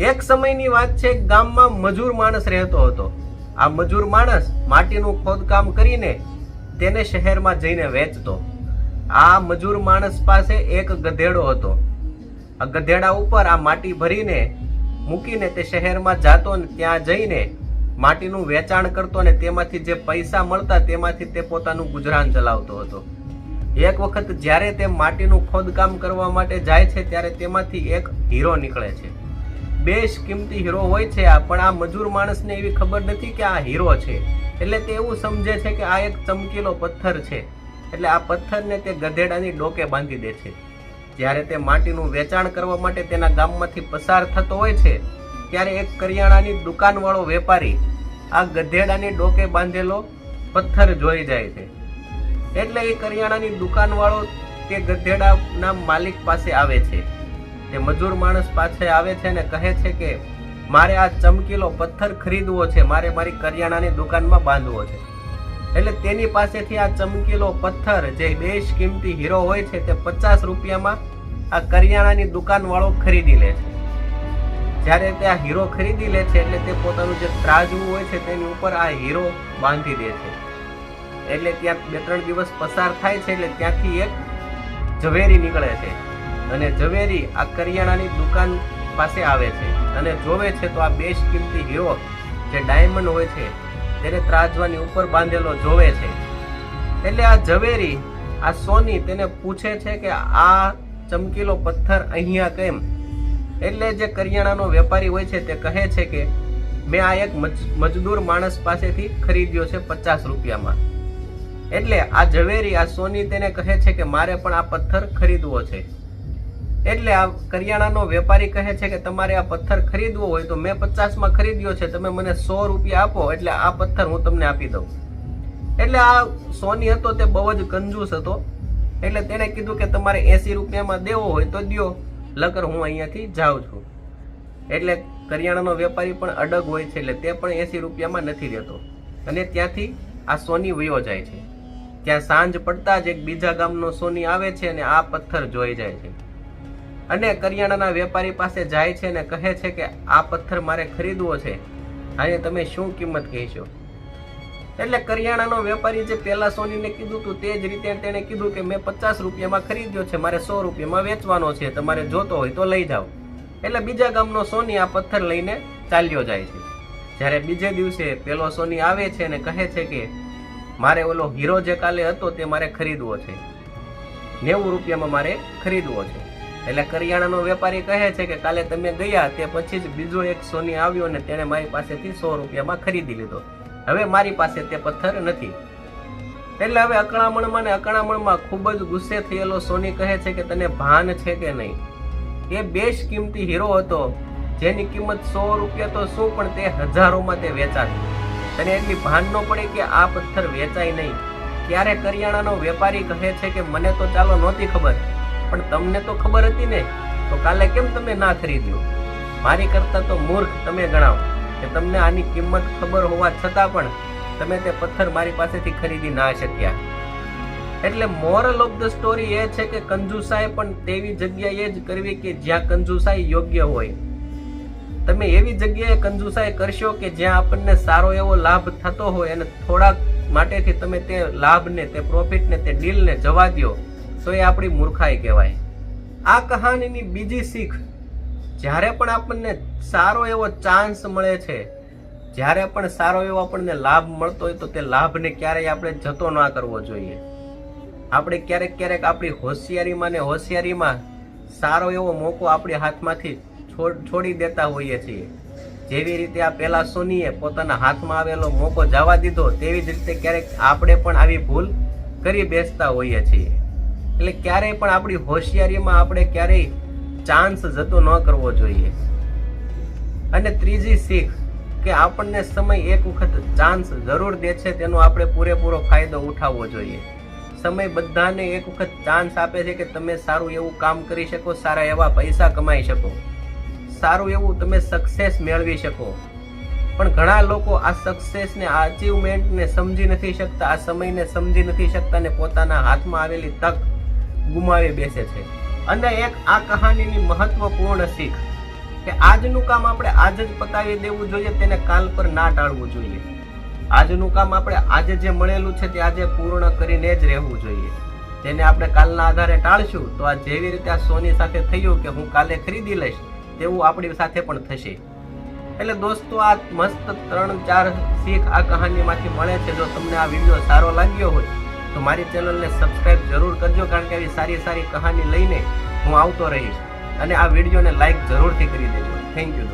એક સમયની વાત છે ગામમાં મજૂર માણસ રહેતો હતો. આ મજૂર માણસ માટીનું ખોદકામ કરીને તેને શહેરમાં જઈને વેચતો. આ મજૂર માણસ પાસે એક ગધેડો હતો. આ ગધેડા ઉપર આ માટી ભરીને મૂકીને તે શહેરમાં જાતો ને ત્યાં જઈને માટીનું વેચાણ કરતો ને તેમાંથી જે પૈસા મળતા તેમાંથી તે પોતાનું ગુજરાન ચલાવતો હતો. એક વખત જ્યારે તે માટીનું ખોદકામ કરવા માટે જાય છે, ત્યારે તેમાંથી એક હીરો નીકળે છે. બેશ કિંમતી હીરો હોય છે આ, પણ આ મજૂર માણસને એવી ખબર નથી કે આ હીરો છે. એટલે તે એવું સમજે છે કે આ એક ચમકીલો પથ્થર છે. એટલે આ પથ્થરને તે ગધેડાની ડોકે બાંધી દે છે. જ્યારે તે માટીનું વેચાણ કરવા માટે તેના ગામમાંથી પસાર થતો હોય છે, ત્યારે એક કરિયાણાની દુકાનવાળો વેપારી આ ગધેડાની ડોકે બાંધેલો પથ્થર જોઈ જાય છે. એટલે એ કરિયાણાની દુકાનવાળો તે ગધેડાના માલિક પાસે આવે છે. તે મજૂર માણસ પાસે આવે છે ને કહે છે કે, મારે આ ચમકીલો પથ્થર ખરીદવો છે, મારે મારી કરિયાણાની દુકાનમાં બાંધવો છે. એટલે તેની પાસેથી આ ચમકીલો પથ્થર જે બેશ કિંમતી હીરો હોય છે, તે પચાસ રૂપિયામાં આ કરિયાણાની દુકાનવાળો ખરીદી લે છે. જ્યારે તે આ હીરો ખરીદી લે છે, એટલે તે પોતાનું જે ત્રાજવું હોય છે, તેની ઉપર આ હીરો બાંધી દે છે. એટલે ત્યાં બે ત્રણ દિવસ પસાર થાય છે, એટલે ત્યાંથી એક ઝવેરી નીકળે છે. અને ઝવેરી આ કરિયાણાની દુકાન પાસે આવે છે. અને જોવે છે તો આ બેસ્ટ કિંમતી હીરો જે ડાયમંડ હોય છે, તેને ત્રાજવાની ઉપર બાંધેલો જોવે છે. એટલે આ ઝવેરી, આ સોની તેને પૂછે છે કે આ ચમકીલો પથ્થર અહીંયા કેમ? એટલે જે કરિયાણાનો વેપારી હોય છે તે કહે છે કે, મેં આ એક મજ- મજદૂર માણસ પાસેથી ખરીદ્યો છે પચાસ રૂપિયામાં. એટલે આ ઝવેરી, આ સોની તેને કહે છે કે, મારે પણ આ પથ્થર ખરીદવો છે. એટલે આ કરિયાણાનો વેપારી કહે છે કે તમારે આ પથ્થર ખરીદવો હોય તો મેં પચાસમાં ખરીદ્યો છે, તમે મને સો રૂપિયા આપો, એટલે આ પથ્થર હું તમને આપી દઉં. એટલે આ સોની હતો તે બહુ જ કંજૂસ હતો. એટલે તેણે કીધું કે તમારે એસી રૂપિયામાં દેવો હોય તો દ્યો લકર હું અહીંયાથી જાઉં છું. એટલે કરિયાણાનો વેપારી પણ અડગ હોય છે, એટલે તે પણ એસી રૂપિયામાં નથી દેતો અને ત્યાંથી આ સોની વયો જાય છે. ત્યાં સાંજ પડતા જ એક બીજા ગામનો સોની આવે છે અને આ પથ્થર જોઈ જાય છે. અને કરિયાણાના વેપારી પાસે જાય છે અને કહે છે કે, આ પથ્થર મારે ખરીદવો છે. આને તમે શું કિંમત કહેશો? એટલે કરિયાણાનો વેપારી જે પહેલા સોનીને કીધું હતું તે જ રીતે તેણે કીધું કે, મેં પચાસ રૂપિયામાં ખરીદ્યો છે, મારે સો રૂપિયામાં વેચવાનો છે, તમારે જોતો હોય તો લઈ જાઓ. એટલે બીજા ગામનો સોની આ પથ્થર લઈને ચાલ્યો જાય છે. જ્યારે બીજે દિવસે પેલો સોની આવે છે અને કહે છે કે, મારે ઓલો હીરો જે કાલે હતો તે મારે ખરીદવો છે. નેવું રૂપિયામાં મારે ખરીદવો છે. એટલે કરિયાણાનો વેપારી કહે છે કે કાલે તમે ગયા તે પછી જ બીજો એક સોની આવ્યો અને તેણે મારી પાસેથી સો રૂપિયામાં ખરીદી લીધો. હવે મારી પાસે તે પથ્થર નથી. એટલે હવે અકળામણમાં ને અકળામણમાં ખૂબ જ ગુસ્સે થયેલો સોની કહે છે કે તને ભાન છે કે નહીં? એ બેશ કિંમતી હીરો હતો. જેની કિંમત સો રૂપિયા તો શું પણ તે હજારોમાં તે વેચાતું. તને એટલી ભાન ન પડે કે આ પથ્થર વેચાય નહીં? ત્યારે કરિયાણાનો વેપારી કહે છે કે મને તો ચાલો નહોતી ખબર. પણ તમને તો ખબર હતી ને, તો કાલે કેમ તમે ના ખરીદ્યું? મારી કરતા તો મૂર્ખ તમે ગણાવો, કે તમને આની કિંમત ખબર હોવા છતાં પણ તમે તે પથ્થર મારી પાસેથી ખરીદી ના શક્યા. એટલે મોરલ ઓફ ધ સ્ટોરી એ છે કે કંજુસાઈ પણ તેવી જગ્યાએ જ કરવી કે જ્યાં કંજુસાઈ યોગ્ય હોય. તમે એવી જગ્યાએ કંજુસાઈ કરશો કે જ્યાં આપણને સારો એવો લાભ થતો હોય અને થોડાક માટેથી તમે તે લાભને, તે પ્રોફિટને તે ડીલને જવા દ્યો. તો એ આપણી મૂર્ખાઈ કહેવાય. આ કહાનીની બીજી શીખ, જ્યારે પણ આપણને સારો એવો ચાન્સ મળે છે, જ્યારે પણ સારો એવો આપણને લાભ મળતો હોય તો તે લાભને ક્યારેય આપણે જતો ના કરવો જોઈએ. આપણે ક્યારેક ક્યારેક આપણી હોશિયારીમાં ને હોશિયારીમાં સારો એવો મોકો આપણી હાથમાંથી છોડ દેતા હોઈએ છીએ. જેવી રીતે આ પેલા સોનીએ પોતાના હાથમાં આવેલો મોકો જવા દીધો, તેવી જ રીતે ક્યારેક આપણે પણ આવી ભૂલ કરી બેસતા હોઈએ છીએ. એટલે ક્યારેય પણ આપણી હોશિયારીમાં આપણે ક્યારેય ચાન્સ જતો ન કરવો જોઈએ. અને ત્રીજી શીખ કે આપણને સમય એક વખત ચાન્સ જરૂર દે છે તેનો આપણે પૂરેપૂરો ફાયદો ઉઠાવવો જોઈએ. સમય બધાને એક વખત ચાન્સ આપે છે કે તમે સારું એવું કામ કરી શકો, સારા એવા પૈસા કમાઈ શકો. સારું એવું તમે સક્સેસ મેળવી શકો. પણ ઘણા લોકો આ સક્સેસને આ અચીવમેન્ટને સમજી નથી શકતા, આ સમયને સમજી નથી શકતા અને પોતાના હાથમાં આવેલી તક ગુમાવી બેસે છે. અને એક આ કહાનીની મહત્વપૂર્ણ શીખ કે આજનું કામ આપણે આજ જ પતાવી દેવું જોઈએ, તેને કાલ પર ના ટાળવું જોઈએ. આજનું કામ આપણે આજે જે મળેલું છે તે આજે પૂર્ણ કરીને જ રહેવું જોઈએ. તેને આપણે કાલના આધારે ટાળશું તો આ જેવી રીતે આ સોની સાથે થયું કે હું કાલે ખરીદી લઈશ, તેવું આપણી સાથે પણ થશે. એટલે દોસ્તો, આ મસ્ત ત્રણ ચાર શીખ આ કહાનીમાંથી મળે છે. જો તમને આ વીડિયો સારો લાગ્યો હોય તો મારી ચેનલને સબસ્ક્રાઇબ જરૂર કરજો કારણ કે આવી સારી સારી કહાની લઈને હું આવતો રહીશ. અને આ વિડીયોને લાઇક જરૂરથી કરી દેજો. Thank you